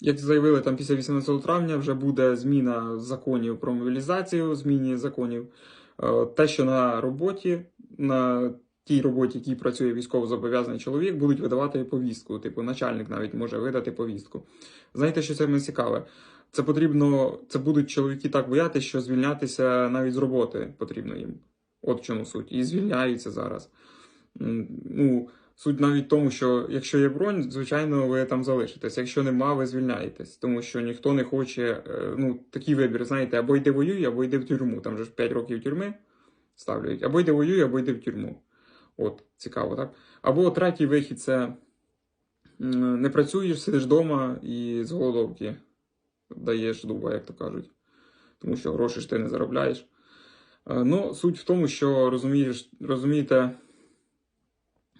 Як заявили, там після 18 травня вже буде зміна законів про мобілізацію, зміні законів. Е, Те, що на роботі, на тій роботі, якій працює військовозобов'язаний чоловік, будуть видавати повістку. Типу, начальник навіть може видати повістку. Знаєте, що це мене цікаве? Це потрібно, це будуть чоловіки так боятися, що звільнятися навіть з роботи потрібно їм. От в чому суть. І звільняються зараз. Ну, суть навіть в тому, що якщо є бронь, звичайно, ви там залишитесь. Якщо нема, ви звільняєтесь, тому що ніхто не хоче. е, Ну, такий вибір, знаєте, або йди воюй, або йди в тюрму. Там же ж 5 років тюрми ставлять. Або йди воюй, або йди в тюрму. От, цікаво, так? Або третій вихід це не працюєш, сидиш вдома і з голодовки даєш дуба, як то кажуть. Тому що гроші ж ти не заробляєш. Е, Ну, суть в тому, що розумієш, розумієте,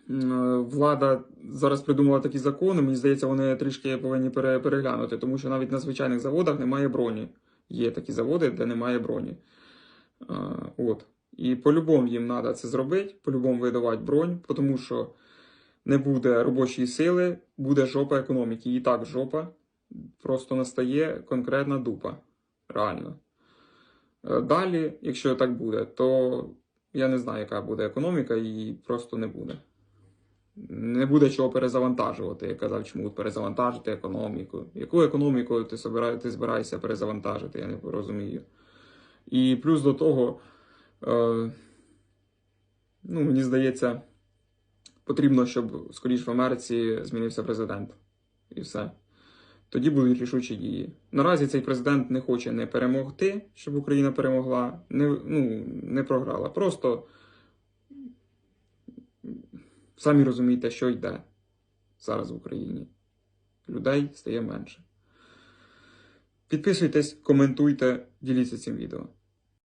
влада зараз придумала такі закони. Мені здається, вони трішки повинні переглянути, тому що навіть на звичайних заводах немає броні. Є такі заводи, де немає броні. Е, От. І по-любому їм треба це зробити, по-любому видавати бронь, тому що не буде робочої сили, буде жопа економіки. І так жопа. Просто настає конкретна дупа. Реально. Е, Далі, якщо так буде, то я не знаю, яка буде економіка, і просто не буде. Не буде чого перезавантажувати, як казав Чмут, перезавантажити економіку. Яку економіку ти, собира- ти збираєшся перезавантажити, я не розумію. І плюс до того, е, ну, мені здається, потрібно, щоб скоріш в Америці змінився президент. І все. Тоді будуть рішучі дії. Наразі цей президент не хоче не перемогти, щоб Україна перемогла, не, ну, не програла. Просто самі розумієте, що йде зараз в Україні. Людей стає менше. Підписуйтесь, коментуйте, діліться цим відео.